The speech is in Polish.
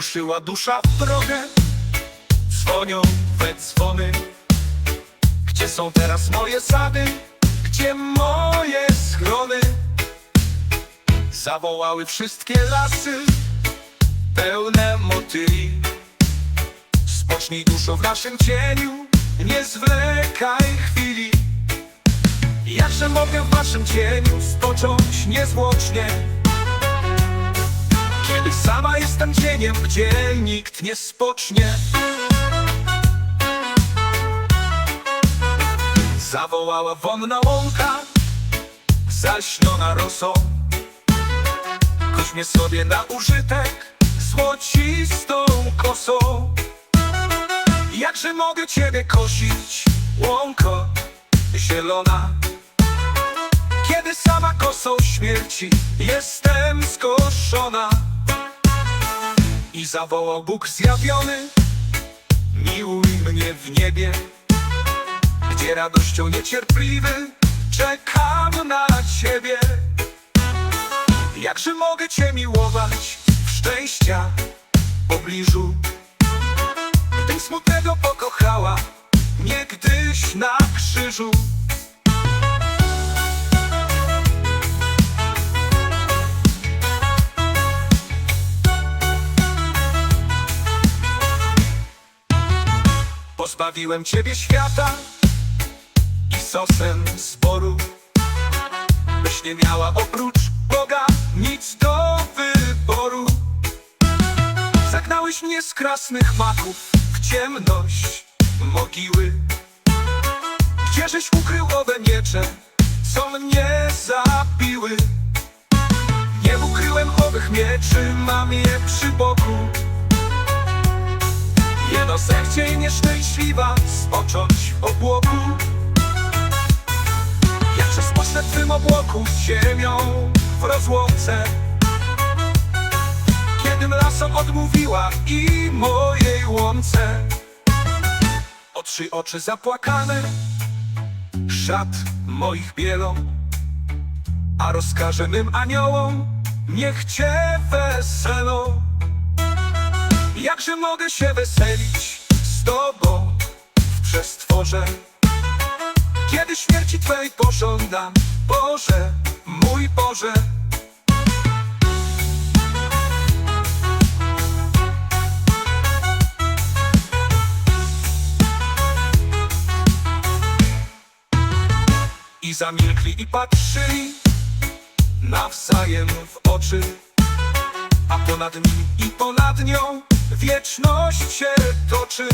ruszyła dusza w drogę. Dzwonią we dzwony. Gdzie są teraz moje sady? Gdzie moje schrony? Zawołały wszystkie lasy Pełne motyli. Spocznij duszo w naszym cieniu Nie zwlekaj chwili. Jakże mogę w waszym cieniu spocząć niezwłocznie gdzie nikt nie spocznie. Zawołała wonna łąka Zaśniona rosą Koźmie sobie na użytek Złocistą kosą. Jakże mogę ciebie kosić, łąko zielona? Kiedy sama kosą śmierci jestem skoszona I zawołał Bóg zjawiony Miłuj mnie w niebie Gdzie radością niecierpliwy Czekam na ciebie. Jakże mogę cię miłować w szczęścia pobliżu Gdym smutnego pokochała Niegdyś na krzyżu Pozbawiłem ciebie świata I sosem zboru Byś nie miała oprócz Boga Nic do wyboru. Zagnałeś mnie z krasnych maków W ciemność mogiły Gdzieżeś ukrył owe miecze Co mnie zabiły. Nie ukryłem owych mieczy Mam je przy boku I nieszczęśliwa Spocząć w obłoku. Jakże spocznę w twym obłoku Z ziemią w rozłące. Kiedym lasom odmówiła I mojej łące. Oczy oczy zapłakane Szat moich bielą A rozkażę mym aniołom Niech cię weselą. Jakże mogę się weselić z tobą w przestworze. Kiedy śmierci Twej pożądam, Boże, mój Boże. I zamilkli i patrzyli nawzajem w oczy a ponad nim i ponad nią wieczność się toczy